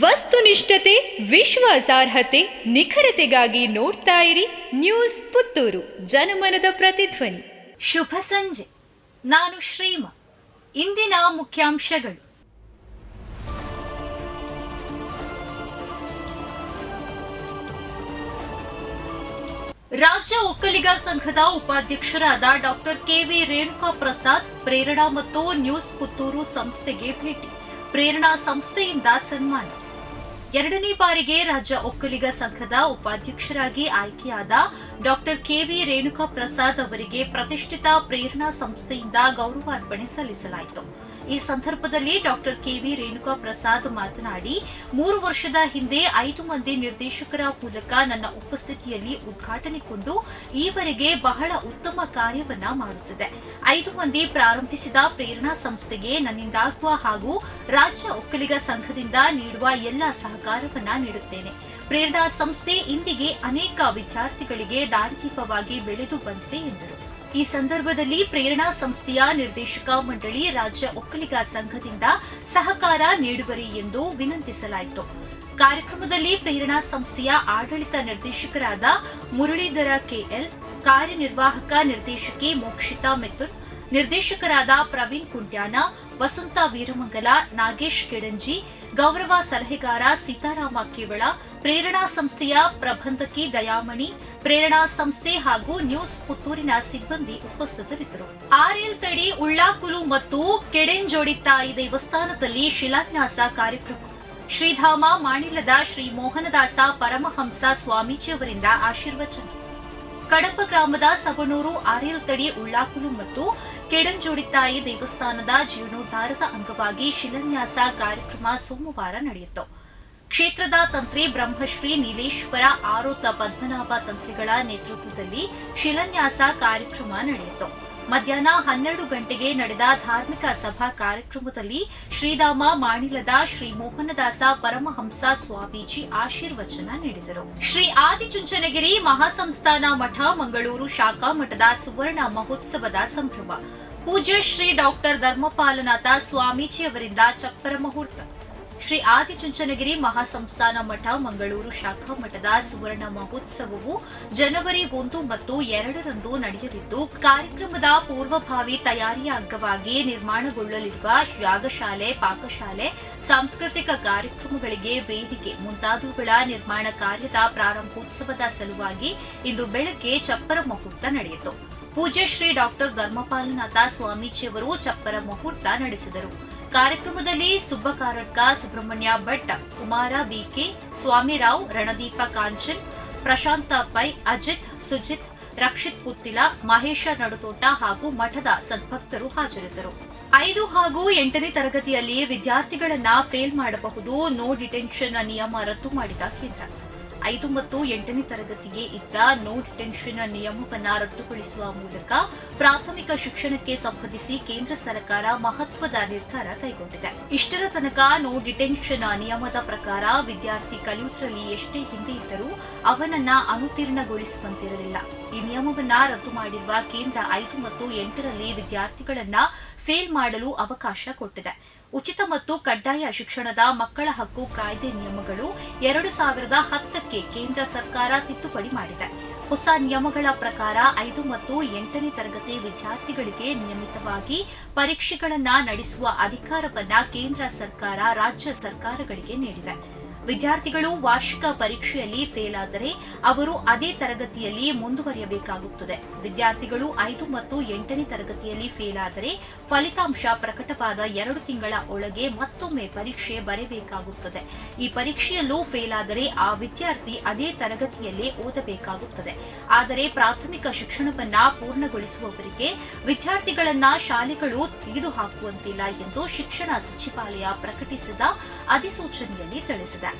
ವಸ್ತುನಿಷ್ಠತೆ, ವಿಶ್ವಾಸಾರ್ಹತೆ, ನಿಖರತೆಗಾಗಿ ನೋಡ್ತಾ ಇರಿ ನ್ಯೂಸ್ ಪುತ್ತೂರು, ಜನಮನದ ಪ್ರತಿಧ್ವನಿ. ಶುಭ ಸಂಜೆ. ನಾನು ಶ್ರೀಮ. ಇಂದಿನ ಮುಖ್ಯಾಂಶಗಳು. ರಾಜ್ಯ ಒಕ್ಕಲಿಗ ಸಂಘದ ಉಪಾಧ್ಯಕ್ಷರಾದ doctor K V Renuka Prasad Prerana ಮತ್ತು ನ್ಯೂಸ್ ಪುತ್ತೂರು ಸಂಸ್ಥೆಗೆ ಭೇಟಿ. ಪ್ರೇರಣಾ ಸಂಸ್ಥೆಯಿಂದ ಸನ್ಮಾನ. ಎರಡನೇ ಬಾರಿಗೆ ರಾಜ್ಯ ಒಕ್ಕಲಿಗ ಸಂಘದ ಉಪಾಧ್ಯಕ್ಷರಾಗಿ ಆಯ್ಕೆಯಾದ ಡಾಕ್ಟರ್ ಕೆವಿ ರೇಣುಕಾ ಪ್ರಸಾದ್ ಅವರಿಗೆ ಪ್ರತಿಷ್ಠಿತ ಪ್ರೇರಣಾ ಸಂಸ್ಥೆಯಿಂದ ಗೌರವಾರ್ಪಣೆ ಸಲ್ಲಿಸಲಾಯಿತು. ಈ ಸಂದರ್ಭದಲ್ಲಿ ಡಾಕ್ಟರ್ ಕೆವಿ ರೇಣುಕಾ ಪ್ರಸಾದ್ ಮಾತನಾಡಿ, ಮೂರು ವರ್ಷದ ಹಿಂದೆ ಐದು ಮಂದಿ ನಿರ್ದೇಶಕರ ಮೂಲಕ ನನ್ನ ಉಪಸ್ಥಿತಿಯಲ್ಲಿ ಉದ್ಘಾಟನೆಗೊಂಡು ಈವರೆಗೆ ಬಹಳ ಉತ್ತಮ ಕಾರ್ಯವನ್ನ ಮಾಡುತ್ತಿದೆ. ಐದು ಮಂದಿ ಪ್ರಾರಂಭಿಸಿದ ಪ್ರೇರಣಾ ಸಂಸ್ಥೆಗೆ ನನ್ನಿಂದಾಗುವ ಹಾಗೂ ರಾಜ್ಯ ಒಕ್ಕಲಿಗ ಸಂಘದಿಂದ ನೀಡುವ ಎಲ್ಲ ಸಹಕಾರವನ್ನ ನೀಡುತ್ತೇನೆ. ಪ್ರೇರಣಾ ಸಂಸ್ಥೆ ಇಂದಿಗೆ ಅನೇಕ ವಿದ್ಯಾರ್ಥಿಗಳಿಗೆ ದಾರಿದೀಪವಾಗಿ ಬೆಳೆದು ಬಂದಿದೆ ಎಂದರು. ಈ ಸಂದರ್ಭದಲ್ಲಿ ಪ್ರೇರಣಾ ಸಂಸ್ಥೆಯ ನಿರ್ದೇಶಕ ಮಂಡಳಿ ರಾಜ್ಯ ಒಕ್ಕಲಿಗ ಸಂಘದಿಂದ ಸಹಕಾರ ನೀಡುವರಿ ಎಂದು ವಿನಂತಿಸಲಾಯಿತು. ಕಾರ್ಯಕ್ರಮದಲ್ಲಿ ಪ್ರೇರಣಾ ಸಂಸ್ಥೆಯ ಆಡಳಿತ ನಿರ್ದೇಶಕರಾದ ಮುರಳೀಧರ ಕೆಎಲ್, ಕಾರ್ಯನಿರ್ವಾಹಕ ನಿರ್ದೇಶಕಿ ಮೋಕ್ಷಿತಾ ಮಿಥುನ್ ನಿರ್ದೇಶಕರಾದ ಪ್ರವೀಣ್ ಕುಂಟ್ಯಾನ ವಸಂತ ವೀರಮಂಗಲ, ನಾಗೇಶ್ ಕೆಡಂಜಿ, ಗೌರವ ಸಲಹೆಗಾರ ಸೀತಾರಾಮ ಕೇವಳ, ಪ್ರೇರಣಾ ಸಂಸ್ಥೆಯ ಪ್ರಬಂಧಕಿ ದಯಾಮಣಿ, ಪ್ರೇರಣಾ ಸಂಸ್ಥೆ ಹಾಗೂ ನ್ಯೂಸ್ ಪುತ್ತೂರಿನ ಸಿಬ್ಬಂದಿ ಉಪಸ್ಥಿತರಿದ್ದರು. ಆರ್ಎಲ್ ತಡಿ, ಉಳ್ಳಾಕುಲು ಮತ್ತು ಕೆಡೆಂಜೋಡಿತ್ತಾಯಿ ದೇವಸ್ಥಾನದಲ್ಲಿ ಶಿಲಾನ್ಯಾಸ ಕಾರ್ಯಕ್ರಮ. ಶ್ರೀಧಾಮ, ಮಾಣಿಲದ ಶ್ರೀ ಮೋಹನದಾಸ ಪರಮಹಂಸ ಸ್ವಾಮೀಜಿಯವರಿಂದ ಆಶೀರ್ವಚನ. ಕಡಪ ಗ್ರಾಮದ ಸವಣೂರು ಆರ್ಯಲ್ ತಡಿ, ಉಳ್ಳಾಕುಲು ಮತ್ತು ಕೆಡಂಜೋಡಿತಾಯಿ ದೇವಸ್ಥಾನದ ಜೀರ್ಣೋದ್ಧಾರದ ಅಂಗವಾಗಿ ಶಿಲಾನ್ಯಾಸ ಕಾರ್ಯಕ್ರಮ ಸೋಮವಾರ ನಡೆಯಿತು. ಕ್ಷೇತ್ರದ ತಂತ್ರಿ ಬ್ರಹ್ಮಶ್ರೀ ನೀಲೇಶ್ವರ, ಆರೋತ ಪದ್ಮನಾಭ ತಂತ್ರಿಗಳ ನೇತೃತ್ವದಲ್ಲಿ ಶಿಲಾನ್ಯಾಸ ಕಾರ್ಯಕ್ರಮ ನಡೆಯಿತು. ಮಧ್ಯಾಹ್ನ ಹನ್ನೆರಡು ಗಂಟೆಗೆ ನಡೆದ ಧಾರ್ಮಿಕ ಸಭಾ ಕಾರ್ಯಕ್ರಮದಲ್ಲಿ ಶ್ರೀಧಾಮ ಮಾಣಿಲದ ಶ್ರೀ ಮೋಹನದಾಸ ಪರಮಹಂಸ ಸ್ವಾಮೀಜಿ ಆಶೀರ್ವಚನ ನೀಡಿದರು. ಶ್ರೀ ಆದಿಚುಂಚನಗಿರಿ ಮಹಾಸಂಸ್ಥಾನ ಮಠ, ಮಂಗಳೂರು ಶಾಖಾ ಮಠದ ಸುವರ್ಣ ಮಹೋತ್ಸವದ ಸಂಭ್ರಮ. ಪೂಜ್ಯ ಶ್ರೀ ಡಾಕ್ಟರ್ ಧರ್ಮಪಾಲನಾಥ ಸ್ವಾಮೀಜಿಯವರಿಂದ ಚಪ್ಪರ ಮುಹೂರ್ತ ಶ್ರೀ ಆದಿಚುಂಚನಗಿರಿ ಮಹಾಸಂಸ್ಥಾನ ಮಠ, ಮಂಗಳೂರು ಶಾಖಾ ಮಠದ ಸುವರ್ಣ ಮಹೋತ್ಸವವು ಜನವರಿ ಒಂದು ಮತ್ತು ಎರಡರಂದು ನಡೆಯಲಿದ್ದು, ಕಾರ್ಯಕ್ರಮದ ಪೂರ್ವಭಾವಿ ತಯಾರಿಯ ಅಂಗವಾಗಿ ನಿರ್ಮಾಣಗೊಳ್ಳಲಿರುವ ಯಾಗಶಾಲೆ, ಪಾಕಶಾಲೆ, ಸಾಂಸ್ಕೃತಿಕ ಕಾರ್ಯಕ್ರಮಗಳಿಗೆ ವೇದಿಕೆ ಮುಂತಾದವುಗಳ ನಿರ್ಮಾಣ ಕಾರ್ಯದ ಪ್ರಾರಂಭೋತ್ಸವದ ಸಲುವಾಗಿ ಇಂದು ಬೆಳಗ್ಗೆ ಚಪ್ಪರ ಮುಹೂರ್ತ ನಡೆಯಿತು. ಪೂಜ್ಯ ಶ್ರೀ ಡಾಕ್ಟರ್ ಧರ್ಮಪಾಲನಾಥ ಸ್ವಾಮೀಜಿಯವರು ಚಪ್ಪರ ಮುಹೂರ್ತ ನಡೆಸಿದರು. ಕಾರ್ಯಕ್ರಮದಲ್ಲಿ ಸುಬ್ಬ ಕಾರಡ್ಕ ಸುಬ್ರಹ್ಮಣ್ಯ ಭಟ್ ಕುಮಾರ ಬಿಕೆ, ಸ್ವಾಮಿರಾವ್, ರಣದೀಪ ಕಾಂಚನ್, ಪ್ರಶಾಂತ ಪೈ, ಅಜಿತ್, ಸುಜಿತ್, ರಕ್ಷಿತ್ ಪುತ್ತಿಲ, ಮಹೇಶ ನಡುತೋಟ ಹಾಗೂ ಮಠದ ಸದ್ಭಕ್ತರು ಹಾಜರಿದ್ದರು. ಐದು ಹಾಗೂ ಎಂಟನೇ ತರಗತಿಯಲ್ಲಿ ವಿದ್ಯಾರ್ಥಿಗಳನ್ನ ಫೇಲ್ ಮಾಡಬಹುದು ನೋ ಡಿಟೆನ್ಷನ್ ನಿಯಮ ರದ್ದು ಮಾಡಿದ ಕೇಂದ್ರ. ಐದು ಮತ್ತು ಎಂಟನೇ ತರಗತಿಗೆ ಇದ್ದ ನೋ ಡಿಟೆನ್ಷನ್ ನಿಯಮವನ್ನ ರದ್ದುಗೊಳಿಸುವ ಮೂಲಕ ಪ್ರಾಥಮಿಕ ಶಿಕ್ಷಣಕ್ಕೆ ಸಂಬಂಧಿಸಿ ಕೇಂದ್ರ ಸರ್ಕಾರ ಮಹತ್ವದ ನಿರ್ಧಾರ ಕೈಗೊಂಡಿದೆ. ಇಷ್ಟರ ತನಕ ನೋ ಡಿಟೆನ್ಷನ್ ನಿಯಮದ ಪ್ರಕಾರ ವಿದ್ಯಾರ್ಥಿ ಕಲಿಯುವುದರಲ್ಲಿ ಎಷ್ಟೇ ಹಿಂದೆ ಇದ್ದರೂ ಅವನನ್ನ ಅನುತೀರ್ಣಗೊಳಿಸುವಂತಿರಲಿಲ್ಲ ಈ ನಿಯಮವನ್ನ ರದ್ದು ಮಾಡಿರುವ ಕೇಂದ್ರ ಐದು ಮತ್ತು ಎಂಟರಲ್ಲಿ ವಿದ್ಯಾರ್ಥಿಗಳನ್ನ ಫೇಲ್ ಮಾಡಲು ಅವಕಾಶ ಕೊಟ್ಟಿದೆ. ಉಚಿತ ಮತ್ತು ಕಡ್ಡಾಯ ಶಿಕ್ಷಣದ ಮಕ್ಕಳ ಹಕ್ಕು ಕಾಯ್ದೆ ನಿಯಮಗಳು ಎರಡು ಸಾವಿರದ ಹತ್ತಕ್ಕೆ ಕೇಂದ್ರ ಸರ್ಕಾರ ತಿದ್ದುಪಡಿ ಮಾಡಿದೆ. ಹೊಸ ನಿಯಮಗಳ ಪ್ರಕಾರ ಐದು ಮತ್ತು ಎಂಟನೇ ತರಗತಿ ವಿದ್ಯಾರ್ಥಿಗಳಿಗೆ ನಿಯಮಿತವಾಗಿ ಪರೀಕ್ಷೆಗಳನ್ನು ನಡೆಸುವ ಅಧಿಕಾರವನ್ನು ಕೇಂದ್ರ ಸರ್ಕಾರ, ರಾಜ್ಯ ಸರ್ಕಾರಗಳಿಗೆ ನೀಡಿದೆ. ವಿದ್ಯಾರ್ಥಿಗಳು ವಾರ್ಷಿಕ ಪರೀಕ್ಷೆಯಲ್ಲಿ ಫೇಲ್ ಆದರೆ ಅವರು ಅದೇ ತರಗತಿಯಲ್ಲಿ ಮುಂದುವರಿಯಬೇಕಾಗುತ್ತದೆ. ವಿದ್ಯಾರ್ಥಿಗಳು ಐದು ಮತ್ತು ಎಂಟನೇ ತರಗತಿಯಲ್ಲಿ ಫೇಲ್ ಆದರೆ ಫಲಿತಾಂಶ ಪ್ರಕಟವಾದ ಎರಡು ತಿಂಗಳ ಒಳಗೆ ಮತ್ತೊಮ್ಮೆ ಪರೀಕ್ಷೆ ಬರೆಯಬೇಕಾಗುತ್ತದೆ ಈ ಪರೀಕ್ಷೆಯಲ್ಲೂ ಫೇಲ್ ಆದರೆ ಆ ವಿದ್ಯಾರ್ಥಿ ಅದೇ ತರಗತಿಯಲ್ಲೇ ಓದಬೇಕಾಗುತ್ತದೆ. ಆದರೆ ಪ್ರಾಥಮಿಕ ಶಿಕ್ಷಣವನ್ನ ಪೂರ್ಣಗೊಳಿಸುವವರಿಗೆ ವಿದ್ಯಾರ್ಥಿಗಳನ್ನ ಶಾಲೆಗಳು ತೆಗೆದುಹಾಕುವಂತಿಲ್ಲ ಎಂದು ಶಿಕ್ಷಣ ಸಚಿವಾಲಯ ಪ್ರಕಟಿಸಿದ ಅಧಿಸೂಚನೆಯಲ್ಲಿ ತಿಳಿಸಿದೆ.